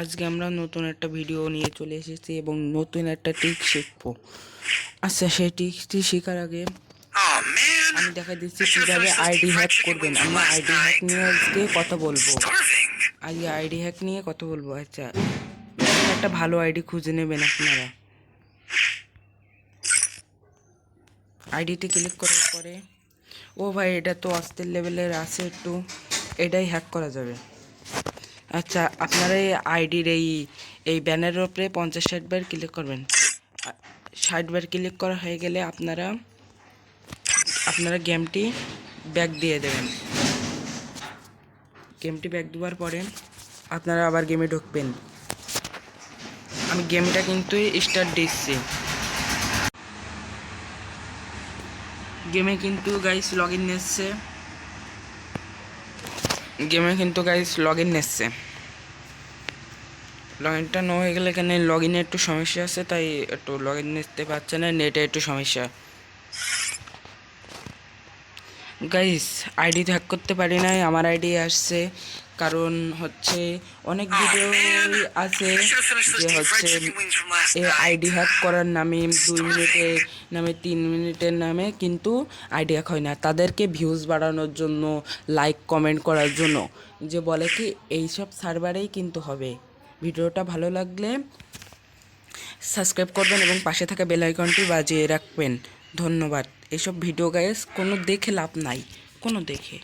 আজকে আমরা নতুন একটা ভিডিও নিয়ে চলে এসেছি এবং নতুন একটা ট্রিক শিখব। আচ্ছা সেই ট্রিকটি শেখার আগে আমি দেখা দিচ্ছি কীভাবে আইডি হ্যাক করবেন। আমরা আইডি হ্যাক নিয়ে আজকে কথা বলব. আজকে আইডি হ্যাক নিয়ে কথা বলব। আচ্ছা একটা ভালো আইডি খুঁজে নেবেন আপনারা। আইডিতে ক্লিক করার পরে, ও ভাই, এটা তো অস্থির লেভেলের আছে একটু, এটাই হ্যাক করা যাবে। আচ্ছা আপনারা এই আইডির এই এই ব্যানারের উপরে পঞ্চাশ ষাট বার ক্লিক করবেন। আ- ষাট বার ক্লিক করা হয়ে গেলে আপনারা আপনারা গেমটি ব্যাক দিয়ে দেবেন। গেমটি ব্যাক দেওয়ার পরে আপনারা আবার গেমে ঢুকবেন। আমি গেমটা কিন্তু স্টার্ট দিচ্ছি। গেমে কিন্তু গাইস লগ ইন এসছে। গেমে কিন্তু গাইস লগ ইন এসছে লগ ইনটা ন হয়ে গেলে এখানে লগ ইনে একটু সমস্যা আছে, তাই একটু লগ ইন নিতে পারছে না নেটে একটু সমস্যা। গাইস আইডি হ্যাক করতে পারি নাই আমার আইডি আসছে। কারণ হচ্ছে অনেক ভিডিও আছে যে হচ্ছে এ আইডি হ্যাক করার নামে দুই মিনিটে নামে তিন মিনিটের নামে কিন্তু আইডি হ্যাক হয় না। তাদেরকে ভিউজ বাড়ানোর জন্য লাইক কমেন্ট করার জন্য। যে বলে কি এইসব সার্ভারেই কিন্তু হবে। ভিডিওটা ভালো লাগলে সাবস্ক্রাইব করবেন এবং পাশে থাকা বেল আইকনটি বাজিয়ে রাখবেন। ধন্যবাদ। এসব ভিডিও গাইস কোনো দেখে লাভ নাই। কোনো দেখে।